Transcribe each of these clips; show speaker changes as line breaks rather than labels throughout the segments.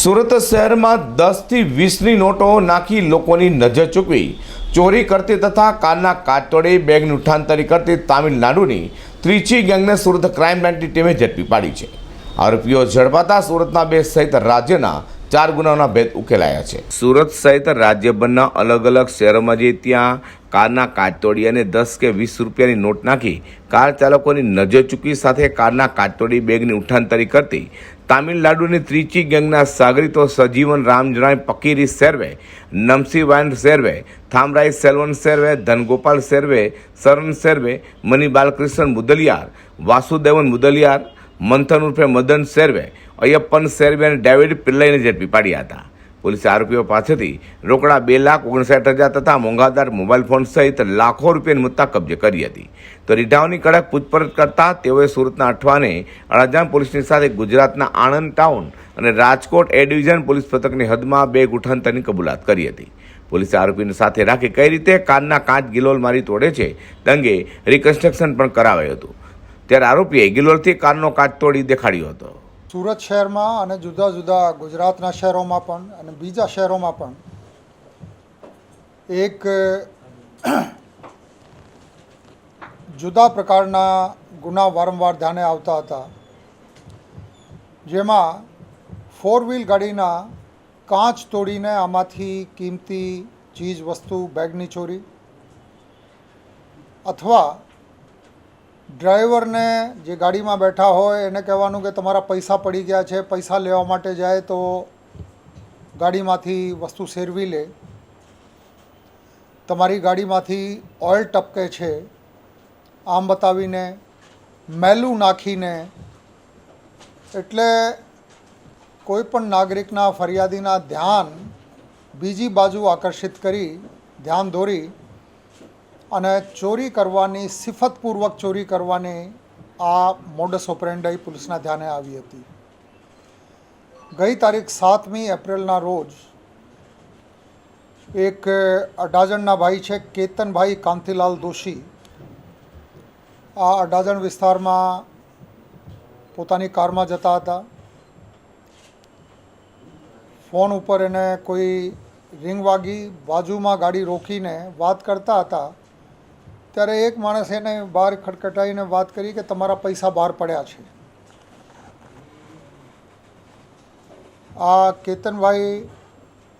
સુરત શહેરમાં દસથી વીસની નોટો નાખી લોકોની નજર ચૂકવી. ચોરી કરતી તથા કારના બેગનું બેગની ઉઠાંતરી કરતી તામિલનાડુની ત્રિચી ગેંગને સુરત ક્રાઇમ બ્રાન્ચની ટીમે ઝડપી પાડી છે. આરોપીઓ ઝડપાતા સુરતના બે સહિત રાજ્યના ચાર ગુનાઓના ભેદ ઉકેલાયા છે. સુરત સહિત રાજ્યભરના અલગ અલગ શહેરોમાં જે ત્યાં કારના કાચ તોડી અને દસ કે વીસ રૂપિયાની નોટ નાખી કાર ચાલકોની નજર ચૂકવી સાથે કારના કાચ તોડી બેગની ઉઠાંતરી કરતી. તામિલનાડુની ત્રિચી ગેંગના સાગરીતો સજીવન રામજરાય પકીરી સેરવે નમસીવાન સેરવે થામરાઈ સેલ્વન સેરવે ધનગોપાલ સેરવે સરન સેરવે મની બાલકૃષ્ણ મુદલિયાર, વાસુદેવન મુદલિયાર, મંથન ઉર્ફે મદન સેરવે અયપ્પન સેરવે અને ડેવિડ પિલ્લાઈને ઝડપી પાડ્યા હતા. પોલીસે આરોપીઓ પાસેથી રોકડા બે લાખ ઓગણસાઠ હજાર તથા મોંઘાદાર મોબાઈલ ફોન સહિત લાખો રૂપિયાની મુદ્દા કબજે કરી હતી. તો રીઢાઓની કડક પૂછપરછ કરતા તેઓએ સુરતના અઠવાને અડાજામ પોલીસની સાથે ગુજરાતના આણંદ ટાઉન અને રાજકોટ એ ડિવિઝન પોલીસ પથકની હદમાં બે ગુઠાંતરની કબૂલાત કરી હતી. પોલીસે આરોપીને સાથે રાખી કઈ રીતે કારના કાચ ગિલોલ મારી તોડે છે દંગે રિકન્સ્ટ્રક્શન પણ કરાવાયું હતું. ત્યારે આરોપીએ ગિલોલથી કારનો કાચ તોડી દેખાડ્યો હતો.
સુરત શહેરમાં અને જુદા જુદા ગુજરાતના શહેરોમાં પણ અને બીજા શહેરોમાં પણ એક, જુદા પ્રકારના ગુના વારંવાર ધ્યાને આવતા હતા. જેમાં ફોર વ્હીલ ગાડીના કાચ તોડીને આમાંથી કિંમતી ચીજ વસ્તુ બેગની ચોરી અથવા ડ્રાઈવરને જે ગાડીમાં બેઠા હોય એને કહેવાનું કે તમારા પૈસા પડી ગયા છે, પૈસા લેવા માટે જાય તો ગાડીમાંથી વસ્તુ શેરવી લે. તમારી ગાડીમાંથી ઓઇલ ટપકે છે, આમ બતાવીને મેલું નાખીને, એટલે કોઈ પણ નાગરિકના ફરિયાદીના ધ્યાન બીજી બાજુ આકર્ષિત કરી, ધ્યાન દોરી અને ચોરી કરવાની, સિફતપૂર્વક ચોરી કરવાની આ મોડસ ઓપરેન્ડાઈ પોલીસના ધ્યાને આવી હતી. ગઈ તારીખ સાતમી એપ્રિલના રોજ એક અડાજણના ભાઈ છે, કેતનભાઈ કાંતિલાલ દોશી. આ અડાજણ વિસ્તારમાં પોતાની કારમાં જતા હતા. ફોન ઉપર એને કોઈ રિંગ વાગી, બાજુમાં ગાડી રોકીને વાત કરતા હતા. ત્યારે એક માણસે એને બહાર ખટખટાઈને વાત કરી કે તમારા પૈસા બહાર પડ્યા છે. આ કેતનભાઈ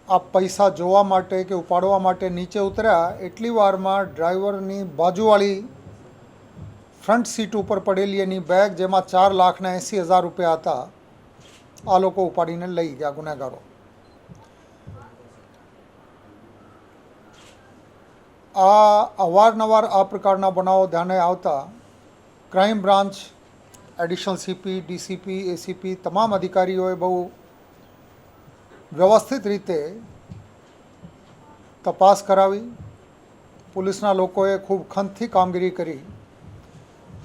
આ પૈસા જોવા માટે કે ઉપાડવા માટે નીચે ઉતર્યા, એટલી વારમાં ડ્રાઈવરની બાજુવાળી ફ્રન્ટ સીટ ઉપર પડેલી એની બેગ, જેમાં ચાર લાખના એંસી હજાર રૂપિયા હતા, આ લોકો ઉપાડીને લઈ ગયા ગુનેગારો. આ અવારનવાર આ પ્રકારના બનાવો ધ્યાને આવતા crime branch, additional CP, DCP, ACP તમામ અધિકારીઓએ બહુ વ્યવસ્થિત રીતે તપાસ કરાવી. પોલીસના લોકોએ ખૂબ ખંતથી કામગીરી કરી.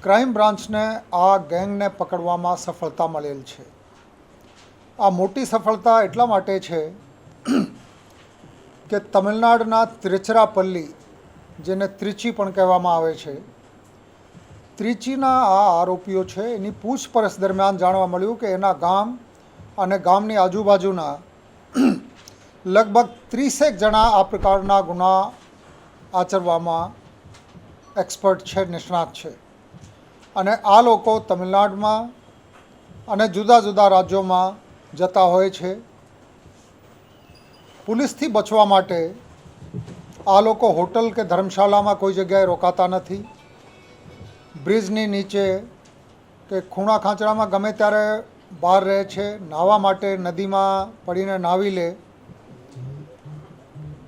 ક્રાઇમ બ્રાન્ચને આ ગેંગને પકડવામાં સફળતા મળેલ છે. આ મોટી સફળતા એટલા માટે છે કે તમિલનાડુના ત્રિચરાપલ્લી જેને ત્રિચી પણ કહેવામાં આવે છે. ત્રિચીના આ આરોપીઓ છે, એની પૂછપરછ દરમિયાન જાણવા મળ્યું કે એના ગામ અને ગામની આજુબાજુના લગભગ ત્રીસેક જણા આ પ્રકારના ગુના આચરવામાં એક્સપર્ટ છે, નિષ્ણાત છે. અને આ લોકો તમિલનાડુમાં અને જુદા જુદા રાજ્યોમાં જતા હોય છે. પોલીસથી બચવા માટે આ લોકો હોટલ કે ધર્મશાળામાં કોઈ જગ્યાએ રોકાતા નથી. બ્રિજની નીચે કે ખૂણા ખાંચડામાં ગમે ત્યારે બહાર રહે છે, નાહવા માટે નદીમાં પડીને નાહી લે.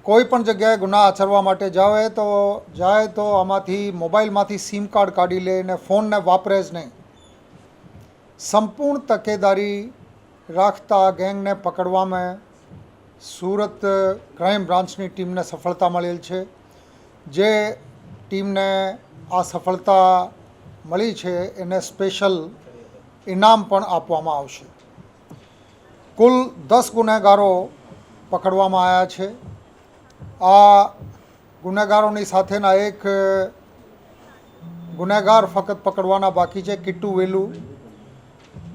કોઈ પણ જગ્યાએ ગુના આચરવા માટે જાવે તો, જાય તો આમાંથી મોબાઈલમાંથી સિમ કાર્ડ કાઢી લે અને ફોનને વાપરે જ નહીં. સંપૂર્ણ તકેદારી રાખતા ગેંગને પકડવામાં સુરત ક્રાઇમ બ્રાન્ચની ટીમને સફળતા મળેલ છે. જે ટીમને આ સફળતા મળી છે એને સ્પેશિયલ ઇનામ પણ આપવામાં આવશે. કુલ દસ ગુનેગારો પકડવામાં આવ્યા છે. આ ગુનેગારોની સાથેના એક ગુનેગાર ફક્ત પકડવાના બાકી છે, કિટ્ટુ વેલુ.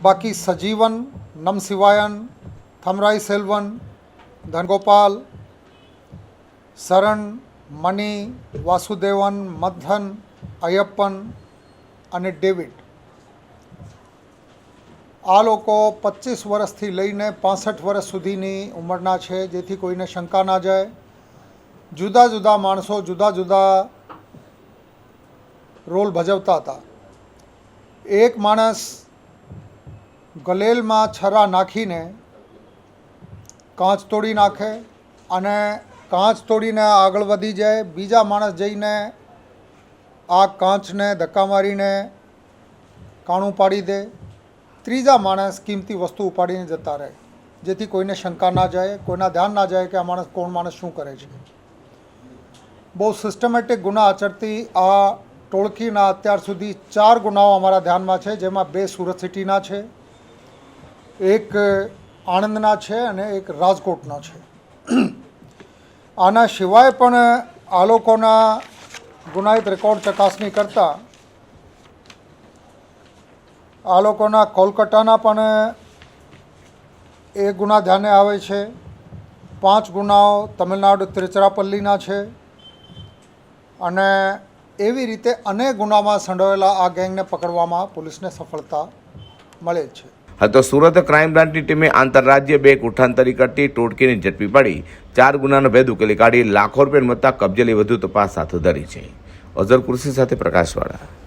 બાકી સજીવન, નમસિવાયન, થમરાઈ સેલ્વન ધનગોપાલ, શરણ, મની, વાસુદેવન મધન અયપ્પન અને ડેવિડ. આ લોકો પચીસ વર્ષથી લઈને પાસઠ વર્ષ સુધીની ઉંમરના છે, જેથી કોઈને શંકા ના જાય. જુદા જુદા માણસો જુદા જુદા રોલ ભજવતા હતા. એક માણસ ગલેલમાં છરા નાખીને કાચ તોડી નાખે અને કાચ તોડીને આગળ વધી જાય. બીજા માણસ જઈને આ કાચને ધક્કા મારીને કાણું પાડી દે. ત્રીજા માણસ કિંમતી વસ્તુ ઉપાડીને જતા રહે, જેથી કોઈને શંકા ના જાય, કોઈના ધ્યાન ના જાય કે આ માણસ કોણ, માણસ શું કરે છે. બહુ સિસ્ટમેટિક ગુના આચરતી આ ટોળકીના અત્યાર સુધી ચાર ગુનાઓ અમારા ધ્યાનમાં છે, જેમાં બે સુરત સિટીના છે. એક આણંદના છે અને એક રાજકોટનો છે. આના સિવાય પણ આ લોકોના ગુનાહિત રેકોર્ડ ચકાસણી કરતાં આ લોકોના કોલકાતાના પણ એ ગુના ધ્યાને આવે છે. પાંચ ગુનાઓ તમિલનાડુ તિરુચિરાપલ્લીના છે. અને એવી રીતે અનેક ગુનામાં સંડોવેલા આ ગેંગને પકડવામાં પોલીસને સફળતા મળે છે.
હા તો સુરત ક્રાઇમ બ્રાન્ચની ટીમે આંતરરાજ્ય બે ઉઠાંતરી કરતી ટોટકીને ઝડપી પાડી. ચાર ગુનાનો ભેદ ઉકેલી કાઢી લાખો રૂપિયા મળતા કબજેલી વધુ તપાસ હાથ ધરી છે. અઝર કૃષિ સાથે પ્રકાશવાળા.